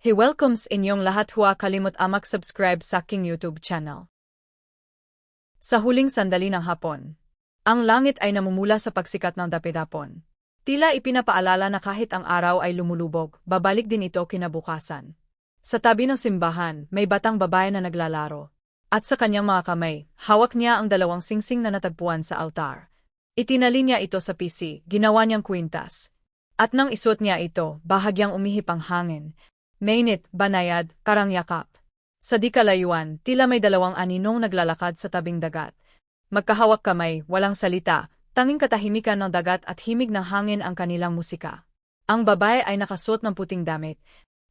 He welcomes inyong lahat huwa kalimut amak subscribe sa aking YouTube channel. Sa huling sandali ng hapon, ang langit ay namumula sa pagsikat ng dapidapon. Tila ipinapaalala na kahit ang araw ay lumulubog, babalik din ito kinabukasan. Sa tabi ng simbahan, may batang babae na naglalaro. At sa kanyang mga kamay, hawak niya ang dalawang singsing na natagpuan sa altar. Itinali niya ito sa PC, ginawa niyang kwintas. At nang isuot niya ito, bahagyang umihip ang hangin. Mainit, banayad, karangyakap. Sa di kalayuan, tila may dalawang aninong naglalakad sa tabing dagat. Magkahawak kamay, walang salita, tanging katahimikan ng dagat at himig ng hangin ang kanilang musika. Ang babae ay nakasuot ng puting damit.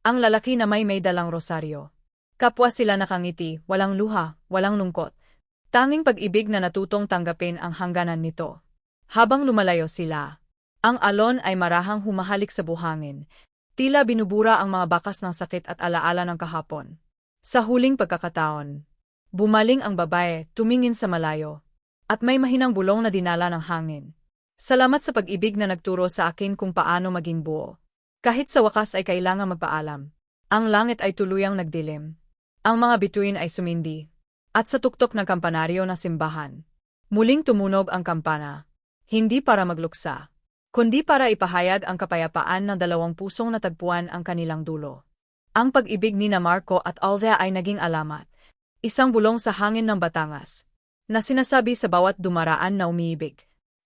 Ang lalaki na may may dalang rosaryo. Kapwa sila nakangiti, walang luha, walang lungkot. Tanging pag-ibig na natutong tanggapin ang hangganan nito. Habang lumalayo sila, ang alon ay marahang humahalik sa buhangin. Tila binubura ang mga bakas ng sakit at alaala ng kahapon. Sa huling pagkakataon, bumaling ang babae, tumingin sa malayo, at may mahinang bulong na dinala ng hangin. Salamat sa pag-ibig na nagturo sa akin kung paano maging buo. Kahit sa wakas ay kailangan magpaalam. Ang langit ay tuluyang nagdilim. Ang mga bituin ay sumindi. At sa tuktok ng kampanaryo na simbahan, muling tumunog ang kampana. Hindi para magluksa, kundi para ipahayag ang kapayapaan ng dalawang pusong natagpuan ang kanilang dulo. Ang pag-ibig ni na Marco at Althea ay naging alamat. Isang bulong sa hangin ng Batangas, na sinasabi sa bawat dumaraan na umiibig.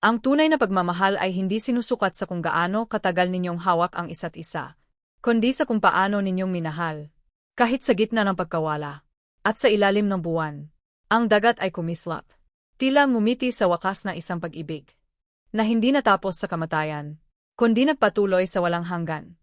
Ang tunay na pagmamahal ay hindi sinusukat sa kung gaano katagal ninyong hawak ang isa't isa, kundi sa kung paano ninyong minahal. Kahit sa gitna ng pagkawala, at sa ilalim ng buwan, ang dagat ay kumislap. Tila ngumiti sa wakas na isang pag-ibig, na hindi natapos sa kamatayan, kundi nagpatuloy sa walang hanggan.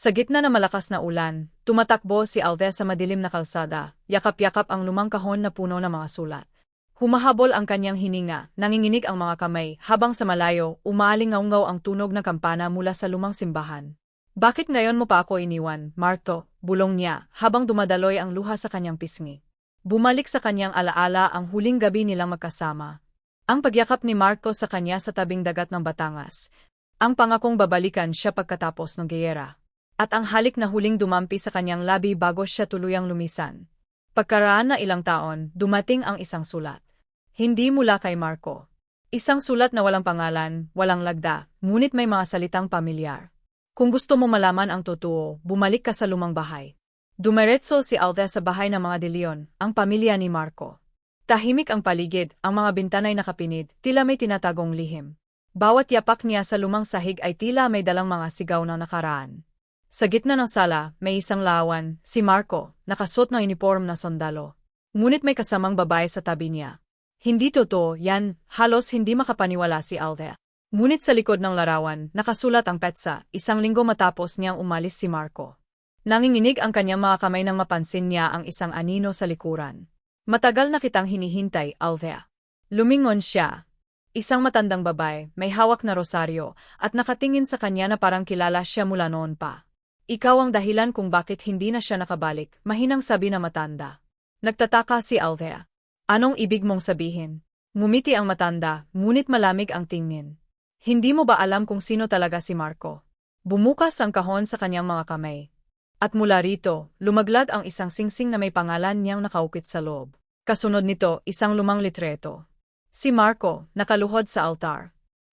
Sa gitna ng malakas na ulan, tumatakbo si Althea sa madilim na kalsada, yakap-yakap ang lumang kahon na puno ng mga sulat. Humahabol ang kanyang hininga, nanginginig ang mga kamay, habang sa malayo, umaalingaungaw ang tunog ng kampana mula sa lumang simbahan. Bakit ngayon mo pa ako iniwan, Marto? Bulong niya, habang dumadaloy ang luha sa kanyang pisngi. Bumalik sa kanyang alaala ang huling gabi nilang magkasama. Ang pagyakap ni Marco sa kanya sa tabing dagat ng Batangas. Ang pangakong babalikan siya pagkatapos ng giyera at ang halik na huling dumampi sa kanyang labi bago siya tuluyang lumisan. Pagkaraan na ilang taon, dumating ang isang sulat. Hindi mula kay Marco. Isang sulat na walang pangalan, walang lagda, ngunit may mga salitang pamilyar. Kung gusto mo malaman ang totoo, bumalik ka sa lumang bahay. Dumeretso si Althea sa bahay ng mga De Leon, ang pamilya ni Marco. Tahimik ang paligid, ang mga bintanay nakapinid, tila may tinatagong lihim. Bawat yapak niya sa lumang sahig ay tila may dalang mga sigaw ng nakaraan. Sa gitna ng sala, may isang lawan, si Marco, nakasot na uniform na sundalo. Ngunit may kasamang babae sa tabi niya. Hindi totoo, yan, halos hindi makapaniwala si Althea. Ngunit sa likod ng larawan, nakasulat ang petsa, isang linggo matapos niyang umalis si Marco. Nanginginig ang kanyang mga kamay nang mapansin niya ang isang anino sa likuran. Matagal na kitang hinihintay, Althea. Lumingon siya. Isang matandang babae, may hawak na rosaryo, at nakatingin sa kanya na parang kilala siya mula noon pa. Ikaw ang dahilan kung bakit hindi na siya nakabalik, mahinang sabi na matanda. Nagtataka si Althea. Anong ibig mong sabihin? Ngumiti ang matanda, ngunit malamig ang tingin. Hindi mo ba alam kung sino talaga si Marco? Bumukas ang kahon sa kanyang mga kamay. At mula rito, lumaglag ang isang singsing na may pangalan niyang nakaukit sa loob. Kasunod nito, isang lumang litreto. Si Marco, nakaluhod sa altar.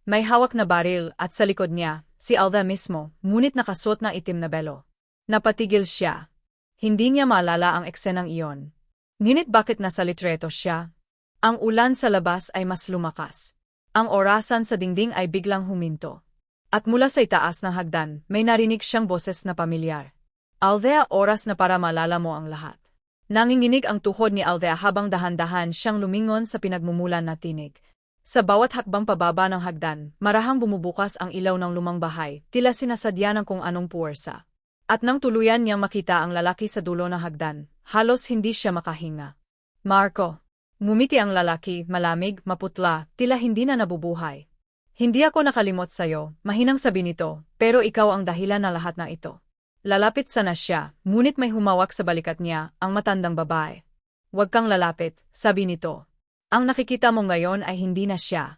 May hawak na baril at sa likod niya, si Alda mismo, ngunit nakasuot ng itim na belo. Napatigil siya. Hindi niya maalala ang eksenang iyon. Ngunit bakit nasa litreto siya? Ang ulan sa labas ay mas lumakas. Ang orasan sa dingding ay biglang huminto. At mula sa itaas ng hagdan, may narinig siyang boses na pamilyar. Aldea oras na para malala mo ang lahat. Nanginginig ang tuhod ni Aldea habang dahan-dahan siyang lumingon sa pinagmumulan na tinig. Sa bawat hakbang pababa ng hagdan, marahang bumubukas ang ilaw ng lumang bahay, tila sinasadya ng kung anong puwersa. At nang tuluyan niyang makita ang lalaki sa dulo ng hagdan, halos hindi siya makahinga. Marco! Ngumiti ang lalaki, malamig, maputla, tila hindi na nabubuhay. Hindi ako nakalimot sa'yo, mahinang sabi nito, pero ikaw ang dahilan ng lahat ng ito. Lalapit sana siya, ngunit may humawak sa balikat niya, ang matandang babae. Huwag kang lalapit, sabi nito. Ang nakikita mo ngayon ay hindi na siya.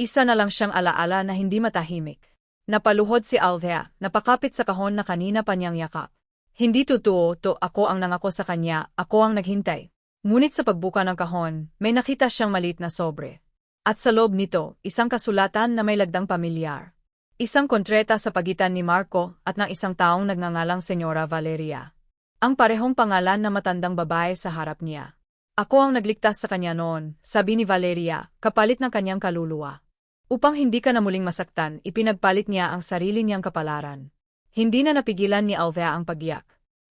Isa na lang siyang alaala na hindi matahimik. Napaluhod si Althea, napakapit sa kahon na kanina pa niyang yakap. Hindi totoo to ako ang nangako sa kanya, ako ang naghintay. Ngunit sa pagbuka ng kahon, may nakita siyang maliit na sobre. At sa loob nito, isang kasulatan na may lagdang pamilyar. Isang kontreta sa pagitan ni Marco at ng isang taong nagngangalang Senyora Valeria. Ang parehong pangalan na matandang babae sa harap niya. Ako ang nagligtas sa kanya noon, sabi ni Valeria, kapalit ng kanyang kaluluwa. Upang hindi ka na muling masaktan, ipinagpalit niya ang sarili niyang kapalaran. Hindi na napigilan ni Althea ang pagyak.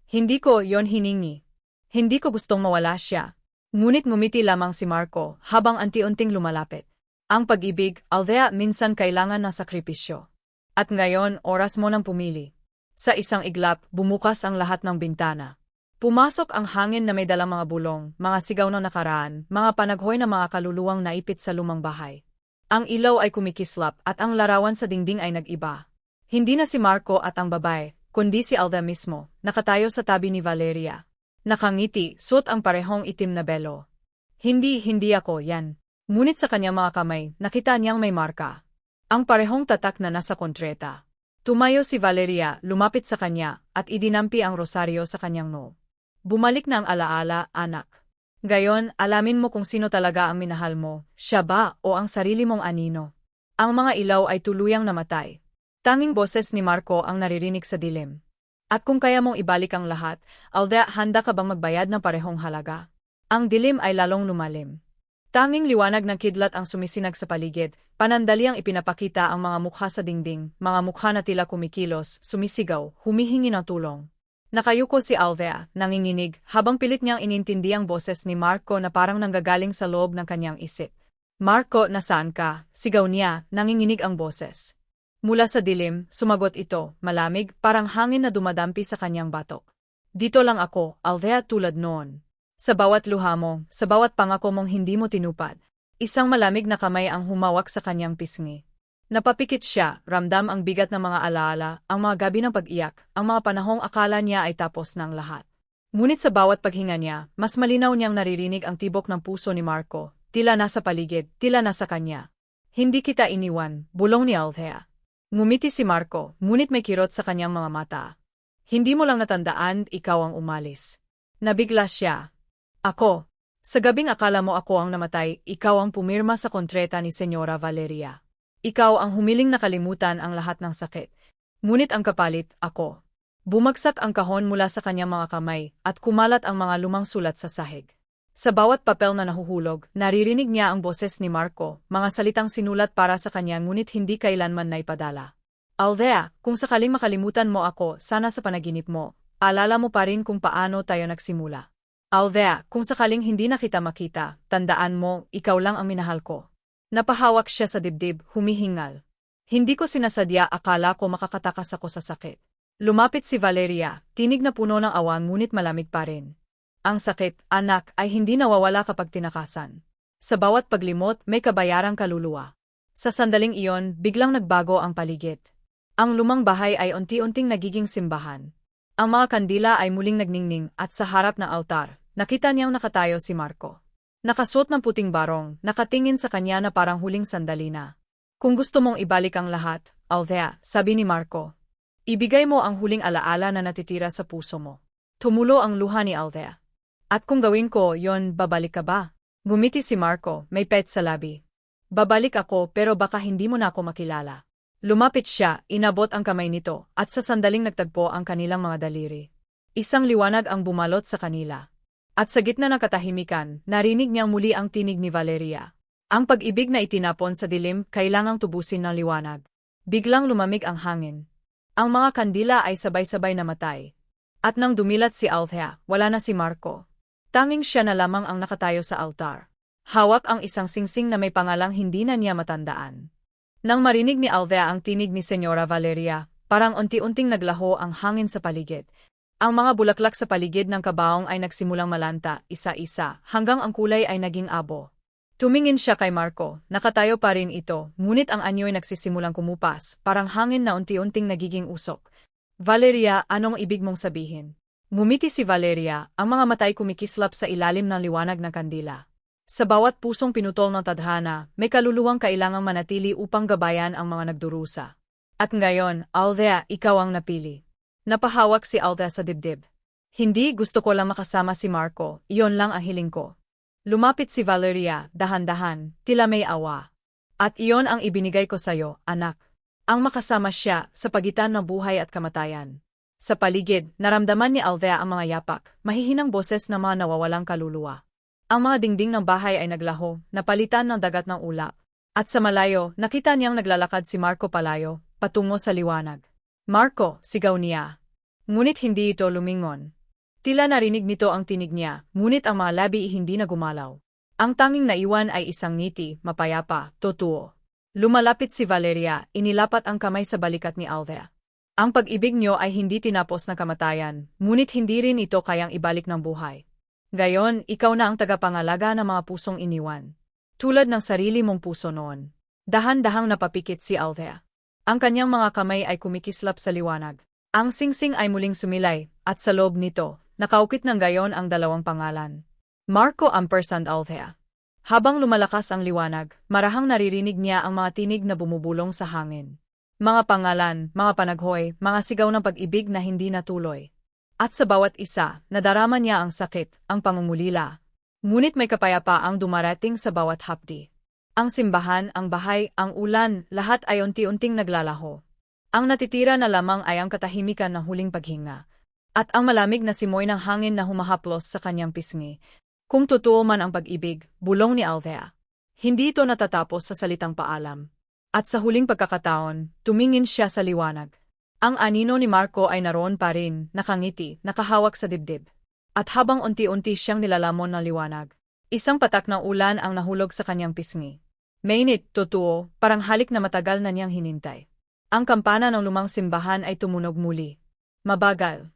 Hindi ko yon hiningi. Hindi ko gustong mawala siya. Ngunit ngumiti lamang si Marco habang anti-unting lumalapit. Ang pag-ibig, Althea, minsan kailangan ng sakripisyo. At ngayon, oras mo nang pumili. Sa isang iglap, bumukas ang lahat ng bintana. Pumasok ang hangin na may dalang mga bulong, mga sigaw ng nakaraan, mga panaghoy na mga kaluluwang naipit sa lumang bahay. Ang ilaw ay kumikislap at ang larawan sa dingding ay nag-iba. Hindi na si Marco at ang babae, kundi si Alda mismo, nakatayo sa tabi ni Valeria. Nakangiti, suot ang parehong itim na belo. Hindi, hindi ako, yan. Ngunit sa kanyang mga kamay, nakita niyang may marka. Ang parehong tatak na nasa kontreta. Tumayo si Valeria, lumapit sa kanya, at idinampi ang rosaryo sa kanyang no. Bumalik na ang alaala, anak. Gayon, alamin mo kung sino talaga ang minahal mo, siya ba o ang sarili mong anino. Ang mga ilaw ay tuluyang namatay. Tanging boses ni Marco ang naririnig sa dilim. At kung kaya mong ibalik ang lahat, Aldea, handa ka bang magbayad ng parehong halaga? Ang dilim ay lalong lumalim. Tanging liwanag ng kidlat ang sumisinag sa paligid, panandaliang ipinapakita ang mga mukha sa dingding, mga mukha na tila kumikilos, sumisigaw, humihingi ng tulong. Nakayuko si Alvea, nanginginig, habang pilit niyang inintindi ang boses ni Marco na parang nanggagaling sa loob ng kanyang isip. Marco, nasaan ka? Sigaw niya, nanginginig ang boses. Mula sa dilim, sumagot ito, malamig, parang hangin na dumadampi sa kanyang batok. Dito lang ako, Althea tulad noon. Sa bawat luha mo, sa bawat pangako mong hindi mo tinupad, isang malamig na kamay ang humawak sa kanyang pisngi. Napapikit siya, ramdam ang bigat ng mga alaala, ang mga gabi ng pag-iyak, ang mga panahong akala niya ay tapos ng lahat. Ngunit sa bawat paghinga niya, mas malinaw niyang naririnig ang tibok ng puso ni Marco, tila nasa paligid, tila nasa kanya. Hindi kita iniwan, bulong ni Althea. Ngumiti si Marco, ngunit may kirot sa kanyang mga mata. Hindi mo lang natandaan, ikaw ang umalis. Nabigla siya. Ako. Sa gabing akala mo ako ang namatay, ikaw ang pumirma sa kontreta ni Senyora Valeria. Ikaw ang humiling nakalimutan ang lahat ng sakit. Ngunit ang kapalit, ako. Bumagsak ang kahon mula sa kanyang mga kamay, at kumalat ang mga lumang sulat sa sahig. Sa bawat papel na nahuhulog, naririnig niya ang boses ni Marco, mga salitang sinulat para sa kanya ngunit hindi kailanman naipadala. Althea, kung sakaling makalimutan mo ako, sana sa panaginip mo, alala mo pa rin kung paano tayo nagsimula. Althea, kung sakaling hindi na kita makita, tandaan mo, ikaw lang ang minahal ko. Napahawak siya sa dibdib, humihingal. Hindi ko sinasadya akala ko makakatakas ako sa sakit. Lumapit si Valeria, tinig na puno ng awan ngunit malamig pa rin. Ang sakit, anak, ay hindi nawawala kapag tinakasan. Sa bawat paglimot, may kabayarang kaluluwa. Sa sandaling iyon, biglang nagbago ang paligid. Ang lumang bahay ay unti-unting nagiging simbahan. Ang mga kandila ay muling nagningning at sa harap ng altar, nakita niyang nakatayo si Marco. Nakasuot ng puting barong, nakatingin sa kanya na parang huling sandali na. Kung gusto mong ibalik ang lahat, Althea, sabi ni Marco. Ibigay mo ang huling alaala na natitira sa puso mo. Tumulo ang luha ni Althea. At kung gawin ko, yon babalik ka ba? Gumiti si Marco, may pet sa labi. Babalik ako pero baka hindi mo na ako makilala. Lumapit siya, inabot ang kamay nito, at sa sandaling nagtagpo ang kanilang mga daliri. Isang liwanag ang bumalot sa kanila. At sa gitna ng katahimikan, narinig niyang muli ang tinig ni Valeria. Ang pag-ibig na itinapon sa dilim, kailangang tubusin ng liwanag. Biglang lumamig ang hangin. Ang mga kandila ay sabay-sabay namatay. At nang dumilat si Althea, wala na si Marco. Tanging siya na lamang ang nakatayo sa altar. Hawak ang isang singsing na may pangalang hindi na niya matandaan. Nang marinig ni Alvea ang tinig ni Senyora Valeria, parang unti-unting naglaho ang hangin sa paligid. Ang mga bulaklak sa paligid ng kabaong ay nagsimulang malanta, isa-isa, hanggang ang kulay ay naging abo. Tumingin siya kay Marco, nakatayo pa rin ito, ngunit ang anyo'y nagsisimulang kumupas, parang hangin na unti-unting nagiging usok. Valeria, anong ibig mong sabihin? Ngumiti si Valeria, ang mga matay kumikislap sa ilalim ng liwanag ng kandila. Sa bawat pusong pinutol ng tadhana, may kaluluwang kailangang manatili upang gabayan ang mga nagdurusa. At ngayon, Aldea, ikaw ang napili. Napahawak si Aldea sa dibdib. Hindi gusto ko lang makasama si Marco, iyon lang ang hiling ko. Lumapit si Valeria, dahan-dahan, tila may awa. At iyon ang ibinigay ko sa'yo, anak. Ang makasama siya sa pagitan ng buhay at kamatayan. Sa paligid, naramdaman ni Althea ang mga yapak, mahihinang boses ng mga nawawalang kaluluwa. Ang mga dingding ng bahay ay naglaho, napalitan ng dagat ng ulap. At sa malayo, nakita niyang naglalakad si Marco palayo, patungo sa liwanag. Marco, sigaw niya. Ngunit hindi ito lumingon. Tila narinig nito ang tinig niya, ngunit ang mga labi hindi na gumalaw. Ang tanging naiwan ay isang ngiti, mapayapa, totoo. Lumalapit si Valeria, inilapat ang kamay sa balikat ni Althea. Ang pag-ibig niyo ay hindi tinapos ng kamatayan, ngunit hindi rin ito kayang ibalik ng buhay. Gayon, ikaw na ang tagapangalaga ng mga pusong iniwan. Tulad ng sarili mong puso noon. Dahan-dahang napapikit si Althea. Ang kanyang mga kamay ay kumikislap sa liwanag. Ang singsing ay muling sumilay, at sa loob nito, Nakaukit ng gayon ang dalawang pangalan. Marco Ampersand Althea. Habang lumalakas ang liwanag, marahang naririnig niya ang mga tinig na bumubulong sa hangin. Mga pangalan, mga panaghoy, mga sigaw ng pag-ibig na hindi natuloy. At sa bawat isa, nadarama niya ang sakit, ang pangungulila. Ngunit may kapayapa ang dumarating sa bawat hapdi. Ang simbahan, ang bahay, ang ulan, lahat ay unti-unting naglalaho. Ang natitira na lamang ay ang katahimikan ng huling paghinga at ang malamig na simoy ng hangin na humahaplos sa kanyang pisngi. Kung totoo man ang pag-ibig, bulong ni Althea. Hindi ito natatapos sa salitang paalam. At sa huling pagkakataon, tumingin siya sa liwanag. Ang anino ni Marco ay naroon pa rin, nakangiti, nakahawak sa dibdib. At habang unti-unti siyang nilalamon ng liwanag, isang patak ng ulan ang nahulog sa kanyang pisngi. Mainit, totoo, parang halik na matagal na niyang hinintay. Ang kampana ng lumang simbahan ay tumunog muli. Mabagal,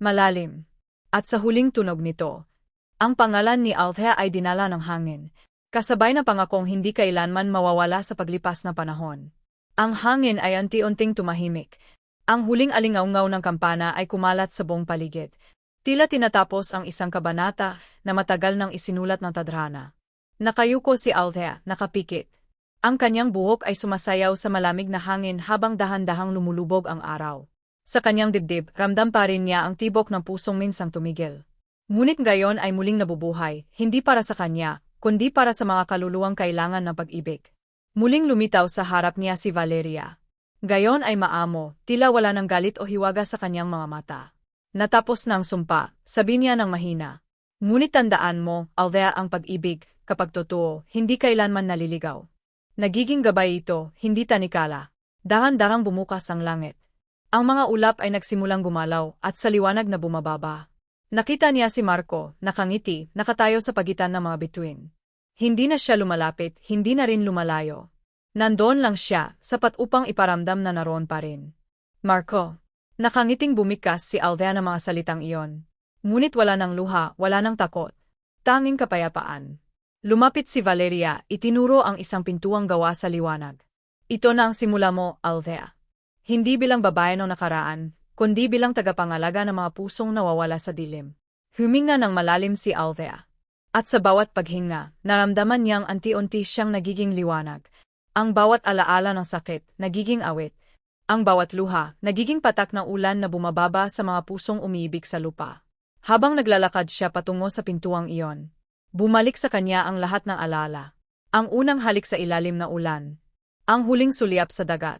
malalim. At sa huling tunog nito, ang pangalan ni Althea ay dinala ng hangin, kasabay na pangakong hindi kailanman mawawala sa paglipas na panahon. Ang hangin ay anti-unting tumahimik. Ang huling alingaungaw ng kampana ay kumalat sa buong paligid. Tila tinatapos ang isang kabanata na matagal nang isinulat ng tadrana. Nakayuko si Althea, nakapikit. Ang kanyang buhok ay sumasayaw sa malamig na hangin habang dahan-dahang lumulubog ang araw. Sa kanyang dibdib, ramdam pa rin niya ang tibok ng pusong minsang tumigil. Ngunit gayon ay muling nabubuhay, hindi para sa kanya, kundi para sa mga kaluluwang kailangan ng pag-ibig. Muling lumitaw sa harap niya si Valeria. Gayon ay maamo, tila wala ng galit o hiwaga sa kanyang mga mata. Natapos na ang sumpa, sabi niya ng mahina. Ngunit tandaan mo, Aldea ang pag-ibig, kapag totoo, hindi kailanman naliligaw. Nagiging gabay ito, hindi tanikala. Dahan-darang bumukas ang langit. Ang mga ulap ay nagsimulang gumalaw at sa liwanag na bumababa. Nakita niya si Marco, nakangiti, nakatayo sa pagitan ng mga bituin. Hindi na siya lumalapit, hindi na rin lumalayo. Nandoon lang siya, sapat upang iparamdam na naroon pa rin. Marco. Nakangiting bumikas si Aldea ng mga salitang iyon. Ngunit wala ng luha, wala ng takot. Tanging kapayapaan. Lumapit si Valeria, itinuro ang isang pintuang gawa sa liwanag. Ito na ang simula mo, Aldea. Hindi bilang babae ng nakaraan, kundi bilang tagapangalaga ng mga pusong nawawala sa dilim. Huminga ng malalim si Althea. At sa bawat paghinga, naramdaman niyang anti-unti siyang nagiging liwanag. Ang bawat alaala ng sakit, nagiging awit. Ang bawat luha, nagiging patak ng ulan na bumababa sa mga pusong umiibig sa lupa. Habang naglalakad siya patungo sa pintuang iyon, bumalik sa kanya ang lahat ng alala. Ang unang halik sa ilalim na ulan. Ang huling sulyap sa dagat.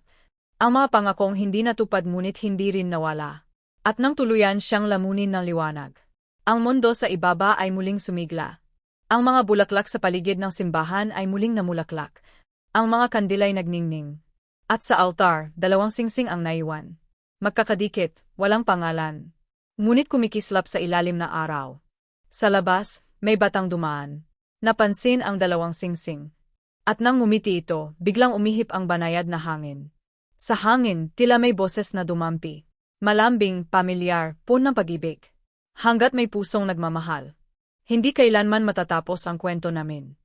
Ang mga pangakong hindi natupad ngunit hindi rin nawala. At nang tuluyan siyang lamunin ng liwanag. Ang mundo sa ibaba ay muling sumigla. Ang mga bulaklak sa paligid ng simbahan ay muling namulaklak. Ang mga kandilay nagningning. At sa altar, dalawang singsing ang naiwan. Magkakadikit, walang pangalan. Ngunit kumikislap sa ilalim na araw. Sa labas, may batang dumaan. Napansin ang dalawang singsing. At nang umiti ito, biglang umihip ang banayad na hangin. Sa hangin, tila may boses na dumampi. Malambing, pamilyar, pun ng pag-ibig. Hanggat may pusong nagmamahal. Hindi kailanman matatapos ang kwento namin.